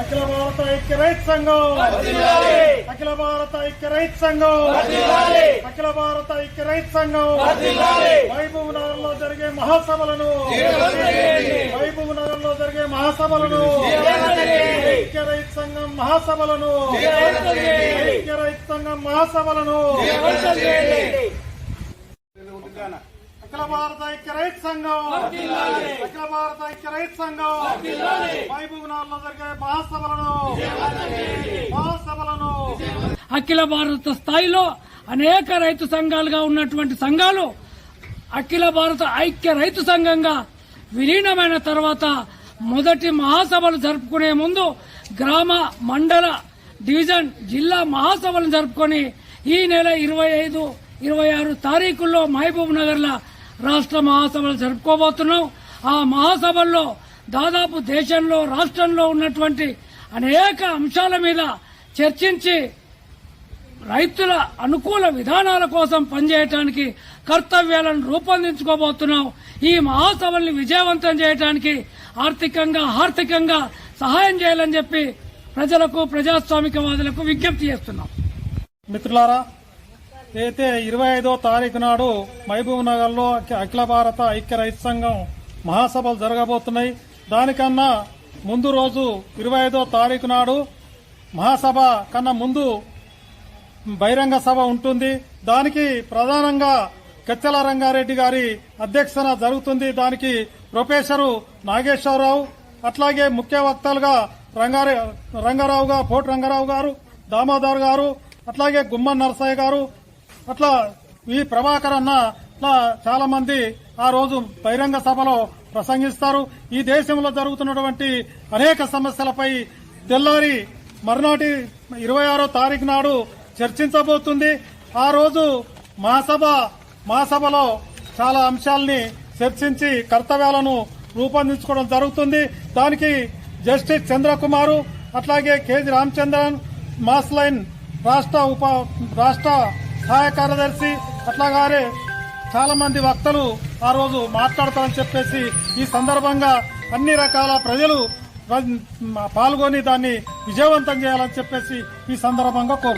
అఖిల భారత ఐక్య రైతు సంఘం. అఖిల భారత ఐక్య రైతు సంఘం. అఖిల భారత ఐక్య రైతు సంఘం. మహబూబ్ నగర్లో జరిగే మహాసభలను. మహబూబ్ నగర్లో జరిగే మహాసభలను. ఐక్య రైతు సంఘం మహాసభలను. ఐక్య రైతు సంఘం మహాసభలను. అఖిల భారత ఐక్య రైతు సంఘం అఖిల భారత ఐక్య రైతు సంఘం. మహబూబ్ నగర్లో జరిగే మహాసభలను. మహాసభలను. అఖిల భారత స్థాయిలో అనేక రైతు సంఘాలుగా ఉన్నటువంటి సంఘాలు అఖిల భారత ఐక్య రైతు సంఘంగా విలీనమైన తర్వాత మొదటి మహాసభలు జరుపుకునే ముందు గ్రామ మండల డివిజన్ జిల్లా మహాసభలు జరుపుకొని ఈ నెల ఇరవై ఐదు ఇరవై ఆరు తారీఖుల్లో మహబూబ్ నగర్ ల రాష్ట్ర మహాసభలు జరుపుకోబోతున్నాం. ఆ మహాసభల్లో దాదాపు దేశంలో రాష్ట్రంలో ఉన్నటువంటి అనేక అంశాల మీద చర్చించి రైతుల అనుకూల విధానాల కోసం పనిచేయటానికి కర్తవ్యాలను రూపొందించుకోబోతున్నాం. ఈ మహాసభల్ని విజయవంతం చేయడానికి ఆర్థికంగా ఆర్థికంగా సహాయం చేయాలని చెప్పి ప్రజలకు ప్రజాస్వామికవాదులకు విజ్ఞప్తి చేస్తున్నాం. మిత్రులారా అయితే ఇరవై ఐదో తారీఖు నాడు మహబూబ్ నగర్లో అఖిల భారత ఐక్య రైతు సంఘం మహాసభలు జరగబోతున్నాయి. దానికన్నా ముందు రోజు ఇరవై ఐదో తారీఖు నాడు మహాసభ కన్నా ముందు బహిరంగ సభ ఉంటుంది. దానికి ప్రధానంగా కచ్చెల రంగారెడ్డి గారి అధ్యక్షన జరుగుతుంది. దానికి ప్రొఫెసరు నాగేశ్వరరావు అట్లాగే ముఖ్య వక్తలుగా రంగారె రంగారావు గారు పోటు రంగారావు గారు దామోదర్ గారు అట్లాగే గుమ్మన్ నరసయ్య గారు అట్లా ఈ ప్రభాకర్ అన్న ఇట్లా చాలా మంది ఆ రోజు బహిరంగ సభలో ప్రసంగిస్తారు. ఈ దేశంలో జరుగుతున్నటువంటి అనేక సమస్యలపై తెల్లారి మర్నాటి ఇరవై ఆరో తారీఖు నాడు చర్చించబోతుంది. ఆ రోజు మహాసభ మహాసభలో చాలా అంశాలని చర్చించి కర్తవ్యాలను రూపొందించుకోవడం జరుగుతుంది. దానికి జస్టిస్ చంద్రకుమారు అట్లాగే కేజీ రామచంద్రన్ మాస్లైన్ రాష్ట్ర ఉప రాష్ట్ర సహాయ కార్యదర్శి అట్లాగానే చాలా మంది వక్తలు ఆ రోజు మాట్లాడతారని చెప్పేసి ఈ సందర్భంగా అన్ని రకాల ప్రజలు పాల్గొని దాన్ని విజయవంతం చేయాలని చెప్పేసి ఈ సందర్భంగా కోరు